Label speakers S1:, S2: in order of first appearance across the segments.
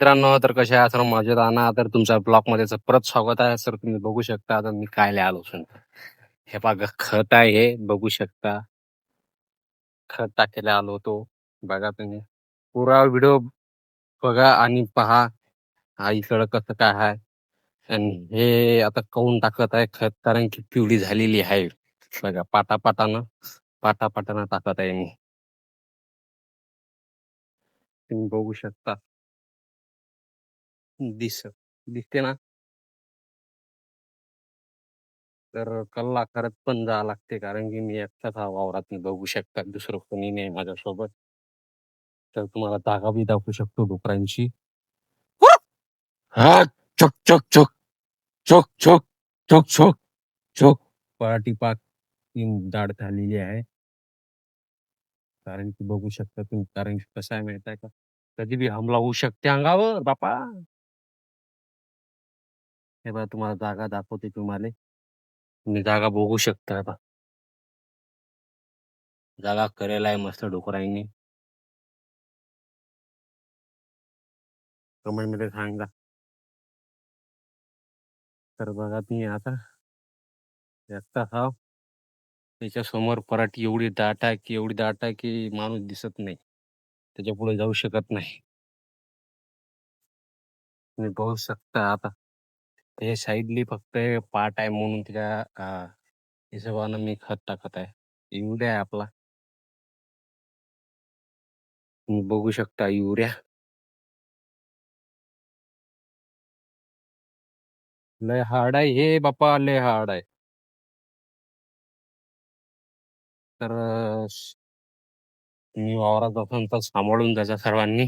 S1: मित्रांनो तर कशा आहात? सर मजेत आणा तर तुमच्या ब्लॉगमध्ये परत स्वागत आहे. सर तुम्ही बघू शकता आता मी काय आलो सर हे बघा खत आहे. हे बघू शकता. खत टाकायला आलो होतो. बघा तुम्ही. पुरा व्हिडिओ बघा आणि पहा. आईकडं कसं काय आहे. आणि हे आता काऊन टाकत आहे खत? कारण की पिवळी झालेली आहे. बघा पाटापाटानं पाटापाटानं टाकत आहे मी. तुम्ही बघू शकता. दिस दिसते ना? तर कल्ला करत पण जावं लागते, कारण की मी एकटाच हा वावरात बघू शकता दुसरं कोणी नाही माझ्यासोबत. तर तुम्हाला जागा बी दाखवू शकतो डुकरांची. हां, छक, छक, छक. छक, छक, छक, छक, पराठी पाक तीन दाढ झालेली आहे. कारण की बघू शकता तुम्ही कारण कसं आहे माहीत आहे का? कधी बी हमला होऊ शकते अंगावर बापा. हे बघा तुम्हाला जागा दाखवते तुम्हाला. तुम्ही जागा बघू शकता आता जागा करेला आहे मस्त डोकराईने. कमेंटमध्ये सांगा. तर बघा तुम्ही आता एकटा हा त्याच्यासमोर पराठी एवढी दाट आहे की एवढी दाट आहे की माणूस दिसत नाही. त्याच्या पुढे जाऊ शकत नाही. तुम्ही बघू शकता आता. हे साईडली फक्त हे पाट आहे म्हणून तिच्या अ हिशोबानं मी खत टाकत आहे. युरिया आहे आपला. तुम्ही बघू शकता युरिया. लय हार्ड आहे. हे बापा लय हार्ड आहे. तर मी वावरात असाल तर सांभाळून जायचा सर्वांनी.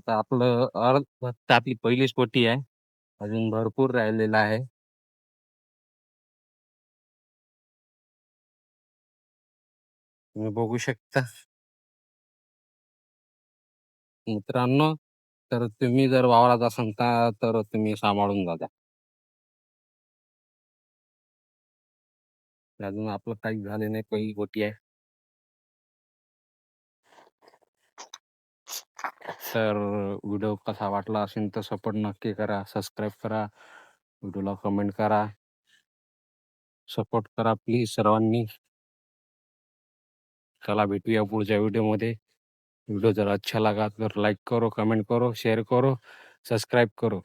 S1: आता आपलं अर्ध फक्त आपली पहिलीच पोटी आहे. अजून भरपूर राहिलेला आहे. तुम्ही बघू शकता. मित्रांनो तर तुम्ही जर वावरात असाल तर तर तुम्ही सांभाळून जा अजून आपलं काही झाले नाही पहिली गोटी आहे. तर व्हिडिओ कसा वाटला असेल तर सपोर्ट नक्की करा. सबस्क्राईब करा. व्हिडिओला कमेंट करा. सपोर्ट करा प्लीज सर्वांनी. चला भेटूया पुढच्या व्हिडिओमध्ये. व्हिडिओ जर अच्छा लगा तर लाईक करो कमेंट करो शेअर करो सब्सक्राइब करो.